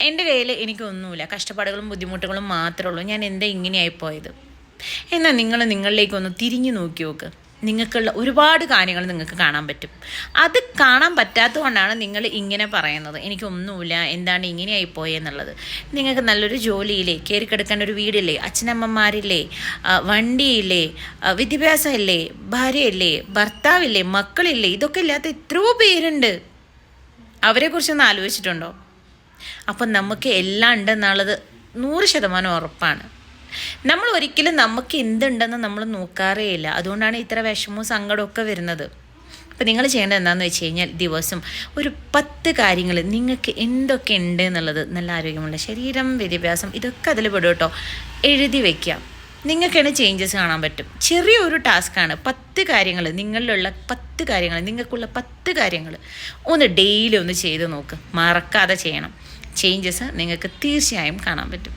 എന്റെ കയ്യിൽ എനിക്കൊന്നുമില്ല. കഷ്ടപ്പാടുകളും ബുദ്ധിമുട്ടുകളും മാത്രമേ ഉള്ളൂ. ഞാൻ എന്താ ഇങ്ങനെയായി പോയത്? എന്നാൽ നിങ്ങൾ നിങ്ങളിലേക്കൊന്ന് തിരിഞ്ഞു നോക്കി നോക്ക്. നിങ്ങൾക്കുള്ള ഒരുപാട് കാര്യങ്ങൾ നിങ്ങൾക്ക് കാണാൻ പറ്റും. അത് കാണാൻ പറ്റാത്തതുകൊണ്ടാണ് നിങ്ങൾ ഇങ്ങനെ പറയുന്നത്. എനിക്കൊന്നുമില്ല. എന്താണ് ഇങ്ങനെയായി പോയെന്നുള്ളത് നിങ്ങൾക്ക് നല്ലൊരു ജോലിയില്ലേ? കയറി കിടക്കാൻ ഒരു വീടില്ലേ? അച്ഛനമ്മമാരില്ലേ? വണ്ടിയില്ലേ? വിദ്യാഭ്യാസമില്ലേ? ഭാര്യയില്ലേ? ഭർത്താവില്ലേ? മക്കളില്ലേ? ഇതൊക്കെ ഇല്ലാത്ത എത്രയോ പേരുണ്ട്. അവരെക്കുറിച്ചൊന്ന് ആലോചിച്ചിട്ടുണ്ടോ? അപ്പം നമുക്ക് എല്ലാം ഉണ്ടെന്നുള്ളത് നൂറ് ശതമാനം ഉറപ്പാണ്. നമ്മൾ ഒരിക്കലും നമുക്ക് എന്തുണ്ടെന്ന് നമ്മൾ നോക്കാറേ ഇല്ല. അതുകൊണ്ടാണ് ഇത്ര വിഷമവും സങ്കടവും ഒക്കെ വരുന്നത്. അപ്പം നിങ്ങൾ ചെയ്യേണ്ടത് എന്താണെന്ന് വെച്ച് കഴിഞ്ഞാൽ ദിവസം ഒരു പത്ത് കാര്യങ്ങൾ നിങ്ങൾക്ക് എന്തൊക്കെ ഉണ്ട് എന്നുള്ളത് നല്ല ആരോഗ്യമുള്ള ശരീരം വിദ്യാഭ്യാസം ഇതൊക്കെ അതിൽ പെടും കേട്ടോ. എഴുതി വെക്കാം നിങ്ങൾക്കാണ് ചേഞ്ചസ് കാണാൻ പറ്റും. ചെറിയൊരു ടാസ്ക്കാണ് പത്ത് കാര്യങ്ങൾ നിങ്ങളിലുള്ള പത്ത് കാര്യങ്ങൾ നിങ്ങൾക്കുള്ള പത്ത് കാര്യങ്ങൾ ഒന്ന് ഡെയിലി ഒന്ന് ചെയ്ത് നോക്ക്. മറക്കാതെ ചെയ്യണം. ചേഞ്ചസ് നിങ്ങൾക്ക് തീർച്ചയായും കാണാൻ പറ്റും.